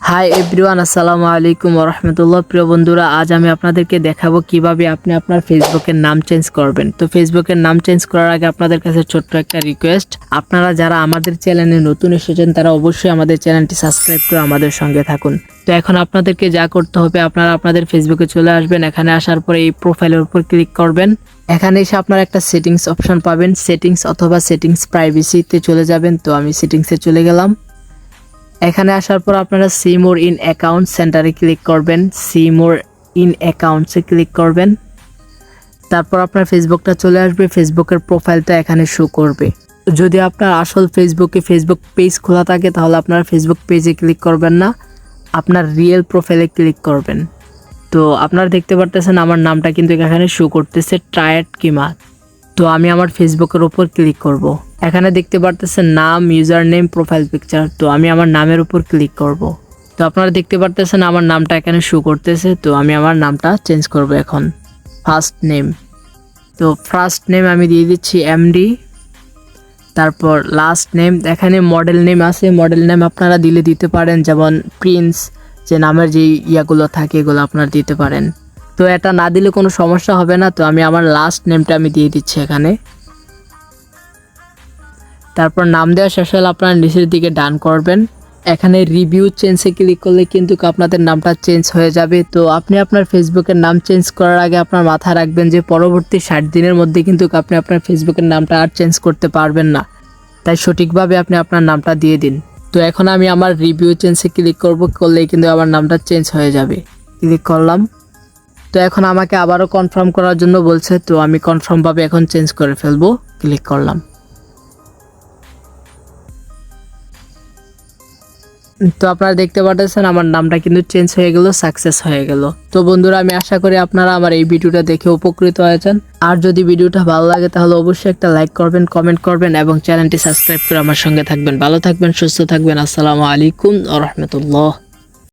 Hi everyone আসসালামু আলাইকুম রহমতুল্লাহ প্রিয় বন্ধুরা, আজ আমি আপনাদেরকে দেখাবো কীভাবে আপনি আপনার ফেসবুকের নাম চেঞ্জ করবেন। তো ফেসবুকের নাম চেঞ্জ করার আগে আপনাদের কাছে ছোট্ট একটা রিকোয়েস্ট আপনারা যারা আমাদের চ্যানেলে নতুন এসেছেন, তারা অবশ্যই আমাদের চ্যানেলটি সাবস্ক্রাইব করে আমাদের সঙ্গে থাকুন। তো এখন আপনাদেরকে যা করতে হবে, আপনারা আপনাদের ফেসবুকে চলে আসবেন। এখানে আসার পরে এই প্রোফাইলের উপর ক্লিক করবেন। এখানে এসে আপনারা একটা সেটিংস অপশন পাবেন। সেটিংস অথবা সেটিংস প্রাইভেসিতে চলে যাবেন। তো আমি সেটিংসে চলে গেলাম। এখানে আসার পর আপনারা সিমোর ইন অ্যাকাউন্ট সেন্টারে ক্লিক করবেন। সিমোর ইন অ্যাকাউন্টসে ক্লিক করবেন। তারপর আপনার ফেসবুকটা চলে আসবে। ফেসবুকের প্রোফাইলটা এখানে শো করবে। যদি আপনার আসল ফেসবুকে ফেসবুক পেজ খোলা থাকে, তাহলে আপনার ফেসবুক পেজে ক্লিক করবেন না। আপনার রিয়েল প্রোফাইলে ক্লিক করবেন। তো আপনারা দেখতে পারতেছেন আমার নামটা কিন্তু এখানে শো করতেছে ট্রায়াড কিমা। তো আমি আমার ফেসবুকের ওপর ক্লিক করব। এখানে দেখতে পারতেছেন নাম ইউজার নেম প্রোফাইল পিকচার তো আমি আমার নামের উপর ক্লিক করব। তো আপনারা দেখতে পারতেছেন আমার নামটা এখানে শো করতেছে। তো আমি আমার নামটা চেঞ্জ করব এখন। ফার্স্ট নেম তো ফার্স্ট নেম আমি দিয়ে দিচ্ছি এমডি তারপর লাস্ট নেম এখানে মডেল নেম আছে। মডেল নেম আপনারা দিলে দিতে পারেন। যেমন প্রিন্স যে নামের যে ইয়াগুলো থাকে, এগুলো আপনারা দিতে পারেন। তো এটা না দিলে কোনো সমস্যা হবে না। তো আমি আমার লাস্ট নেমটা আমি দিয়ে দিচ্ছি এখানে। তারপর নাম দেওয়া শেষ হলে আপনারা নিচের দিকে ডান করবেন। এখানে রিভিউ চেঞ্জে ক্লিক করলে কিন্তু আপনাদের নামটা চেঞ্জ হয়ে যাবে। তো আপনি আপনার ফেসবুকের নাম চেঞ্জ করার আগে আপনার মাথায় রাখবেন যে পরবর্তী ষাট দিনের মধ্যে কিন্তু আপনি আপনার ফেসবুকের নামটা আর চেঞ্জ করতে পারবেন না। তাই সঠিকভাবে আপনি আপনার নামটা দিয়ে দিন। তো এখন আমি আমার রিভিউ চেঞ্জে ক্লিক করব, করলেই কিন্তু আমার নামটা চেঞ্জ হয়ে যাবে। ক্লিক করলাম। তো এখন আমাকে আবারও কনফার্ম করার জন্য বলছে, তো আমি কনফার্মভাবে এখন চেঞ্জ করে ফেলব। ক্লিক করলাম। তো আপনারা দেখতে পাচ্ছেন আমার নামটা কিন্তু চেঞ্জ হয়ে গেল সাকসেস হয়ে গেল। তো বন্ধুরা, আমি আশা করি আপনারা আমার এই ভিডিওটা দেখে উপকৃত হয়েছেন। আর যদি ভিডিওটা ভালো লাগে, তাহলে অবশ্যই একটা লাইক করবেন কমেন্ট করবেন এবং চ্যানেলটি সাবস্ক্রাইব করে আমার সঙ্গে থাকবেন। ভালো থাকবেন, সুস্থ থাকবেন। আসসালামু আলাইকুম রহমতুল্লাহ।